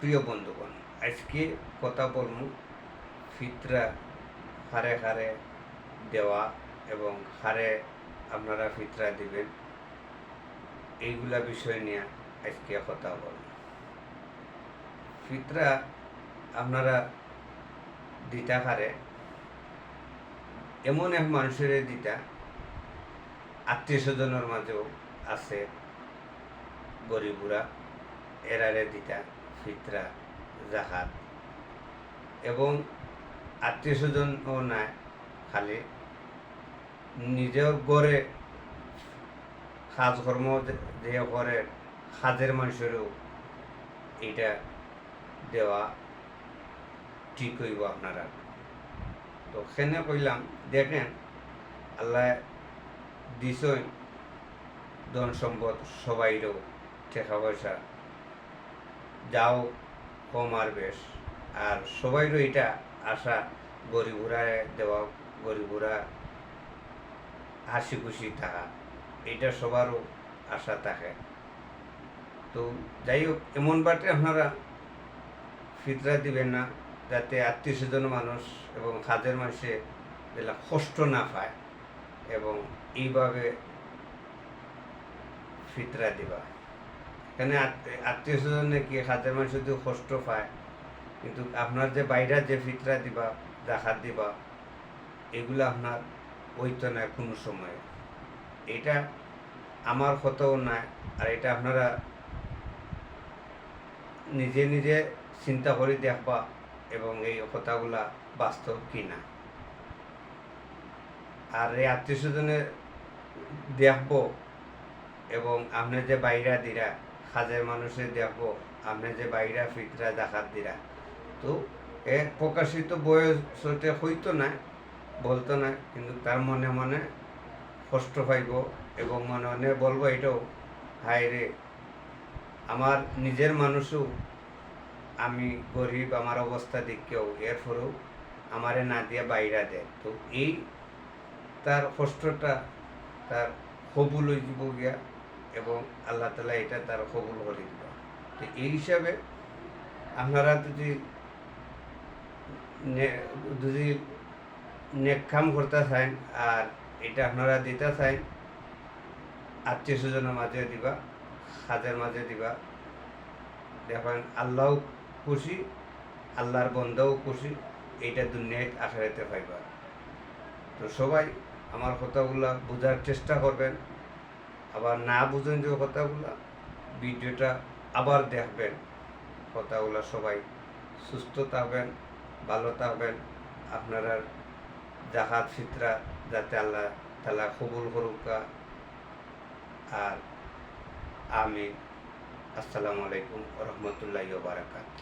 প্রিয় বন্ধুগণ, আজকে কথা বলব ফিতরা হারে হারে দেওয়া এবং হারে আপনারা ফিতরা দিবেন। এইগুলা বিষয় নিয়ে আজকে কথা বলব। ফিতরা আপনারা দিতা হারে, এমন এক মানুষের দিতা, আত্মীয় স্বজনের মাঝেও আছে গরিবুরা, এরারে দিতা। ফিতরা জাহাত এবং আত্মীয় স্বজনও নাই, খালি নিজের গড়ে সাজ কর্ম যে- করে সাজের মানুষেরও এটা দেওয়া ঠিক হইব আপনারা। তো সেনে কইলাম, দেখেন আল্লাহ দিছই ধন সম্পদ সবাইরও টাকা পয়সা। যাও, কম আর বেশ। আর সবাইরও এটা আশা গরিবুরায় দেওয়া, গরিবুরা হাসি খুশি থাকা এটা সবারও আশা থাকে। তো যাই হোক, এমন বাটে আপনারা ফিতরা দিবেন না, যাতে আত্মীয় স্বজন মানুষ এবং কাজের মানুষে যেটা কষ্ট না পায় এবং এইভাবে ফিতরা দিবা। এখানে আত্মীয় স্বজনে কি হাতের মানুষ যদি কষ্ট পায়। কিন্তু আপনার যে বাইরে যে ফিতরা দিবা দেখাত দিবা, এগুলো আপনার ওইতো না কোনো সময়। এটা আমার কথাও নাই আর এটা আপনারা নিজে নিজে চিন্তা করে দেখবা এবং এই কথাগুলা বাস্তব কিনা। আর এই আত্মীয় স্বজনে দেখব এবং আপনার যে বাইরা দিরা কাজের মানুষে দেখব আপনি যে বাইরা ফিতরা দেখাত দিরা। তো এ প্রকাশিত বয়সতে হইতো না, বলতো না, কিন্তু তার মনে মনে কষ্ট পাইব এবং মনে মনে বলব এটাও, হায় রে, আমার নিজের মানুষও, আমি গরিব, আমার অবস্থা দেখেও, এরপরেও আমারে না দিয়ে বাইরা দেয়। তো এই তার কষ্টটা তার কবুল যাব গিয়া এবং আল্লাহ তালা এটা তার কবুল করে দিব তো এই হিসাবে আপনারা যদি যদি নেক কাম করতে চান আর এটা আপনারা দিতে চান, আত্মীয় স্বজনের মাঝে দিবা, হাতের মাঝে দিবা দেখেন আল্লাহও খুশি, আল্লাহর বন্ধাও খুশি, এইটা দুনিয়ায় আখেরাতে পাইবা। তো সবাই আমার কথাগুলা বোঝার চেষ্টা করবেন। আবার না বুঝেন যে কথাগুলা, ভিডিওটা আবার দেখবেন। কথাগুলা সবাই সুস্থ থাকবেন, ভালো থাকবেন। আপনারা জাহাজ ফিতরা যাতে আল্লাহ তালা কবুল করুকা। আর আমি আসসালামু আলাইকুম রহমতুল্লাহ বারাকাত